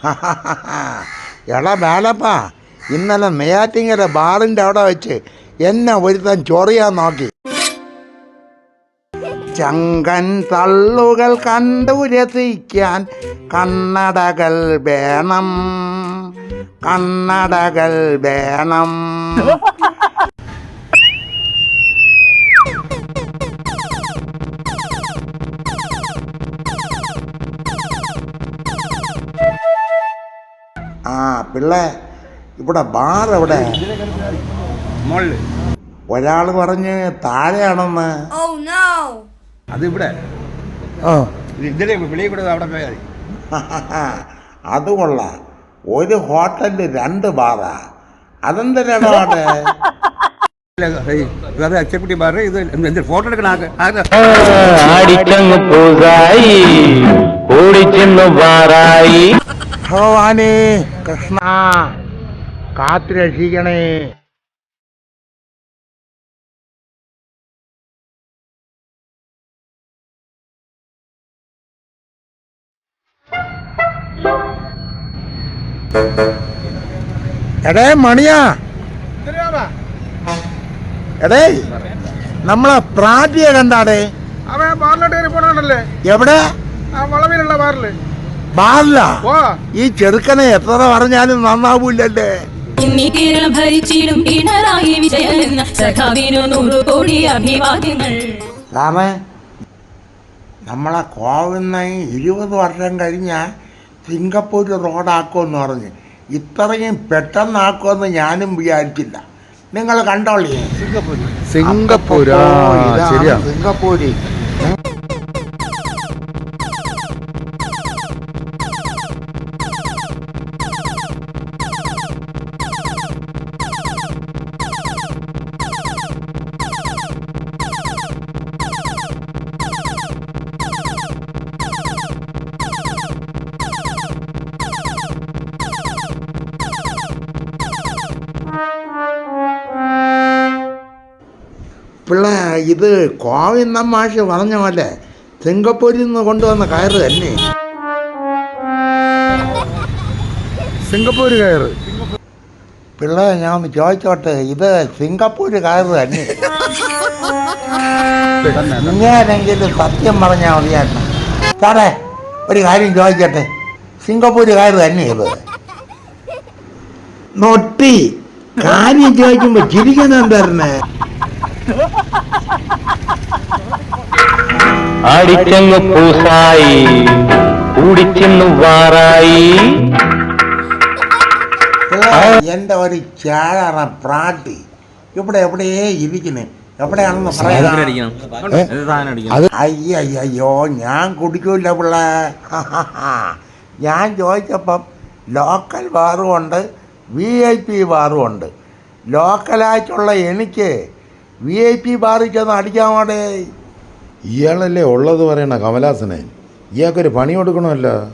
എടാ വേലപ്പാ ഇന്നലെ നെയ്യാറ്റിങ്ങര ബാറിന്റെ അവിടെ വെച്ച് എന്നെ ഒരുത്തൻ ചൊറിയാൻ നോക്കി. ചങ്കൻ തള്ളുകൾ കണ്ടു രസിക്കാൻ കണ്ണടകൾ വേണം. കണ്ണടകൾ വേണം. പിള്ളേ ഇവിടെ ബാർ എവിടെ? ഒരാൾ പറഞ്ഞ് താഴെയാണെന്ന്. അതിവിടെ. no! അത് കൊള്ളാം. ഒരു ഹോട്ടലിൽ രണ്ട് ബാറാ. അതെന്തിനാണ് അവിടെ വേറെ അച്ചക്കുട്ടി ബാർ. ഇത് ഫോട്ടോ എടുക്കണം ഓടിച്ചെന്നു ഭഗവാനേ കൃഷ്ണ കാത്തു രക്ഷിക്കണേ എടേ മണിയാ എടേ നമ്മളെ പ്രാറ്റിയെ കണ്ടാടേ അവൻ ബാറിലോട്ട് കയറി പോണല്ലേ എവിടെ ആ വളവിലുള്ള ബാറില് ബാറില ഓ ഈ ചെറുക്കനെ എത്ര പറഞ്ഞാലും നന്നാവൂലല്ലേ ഇനി കേരളം ഭരിച്ചിടും പിണറായി വിജയൻ. എന്ന സഖാവിനു നൂറു കോടി അഭിവാദ്യങ്ങൾ. രാമേ നമ്മളെ കോവുന്ന ഇരുപത് വർഷം കഴിഞ്ഞാൽ സിംഗപ്പൂർ റോഡാക്കുമെന്ന് പറഞ്ഞ് ഇത്രയും പെട്ടെന്നാക്കുമെന്ന് ഞാനും വിചാരിച്ചില്ല. നിങ്ങൾ കണ്ടോളിയേ സിംഗപ്പൂർ ആ ശരിയാ. സിംഗപ്പൂര്. പിള്ള ഇത് കോവിന്ദൻ മാഷ് പറഞ്ഞ പോലെ സിംഗപ്പൂരിൽ നിന്ന് കൊണ്ടുവന്ന കയറ് തന്നെ. സിംഗപ്പൂർ കയറ്. പിള്ള ഞാൻ ഒന്ന് ചോദിച്ചോട്ടെ ഇത് സിംഗപ്പൂർ കയറ് തന്നെ. ഇങ്ങനെങ്കിലും സത്യം പറഞ്ഞാൽ മതിയായിരുന്നു. സാറേ ഒരു കാര്യം ചോദിക്കട്ടെ സിംഗപ്പൂർ കയറ് തന്നെ ഇത്. നൊട്ടി കാര്യം ചോദിക്കുമ്പോ ചിരിക്കുന്നത് എന്തായിരുന്നേ? ആടിച്ചങ്ങ് പൂസായി കൂടിച്ചെന്നു വാറായി. എന്റെ ഒരു ചാഴറ പ്രാട്ടി. ഇവിടെ എവിടെയേ ഇരിക്കണേ എവിടെയാണെന്ന് പറയാ അയ്യ അയ്യോ ഞാൻ കുടിക്കൂല പിള്ള. ഞാൻ ചോദിച്ചപ്പം ലോക്കൽ ബാറും ഉണ്ട് വി ഐ പി ബാറും ഉണ്ട്. ലോക്കലായിട്ടുള്ള എനിക്ക് വി ഐ പി ബാറിൽ ചെന്ന് അടിക്കാൻ വേണ്ടേ? ഇയാളല്ലേ ഉള്ളത് പറയണ കമലാസനെ. ഇയാൾക്കൊരു പണി കൊടുക്കണമല്ലോ.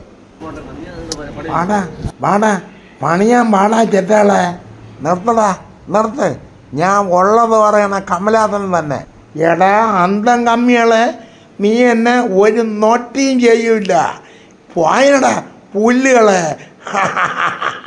വാടാ വാടാ. പണിയാൻ വാടാ ചെറ്റാളെ. നിർത്തടാ നിർത്ത്. ഞാൻ ഉള്ളത് പറയണ കമലാസൻ തന്നെ. എടാ അന്തം കമ്മിയാളെ നീ എന്നെ ഒരു നൊട്ടിയും ചെയ്യൂല. പോയടാ പുല്ലുകളെ.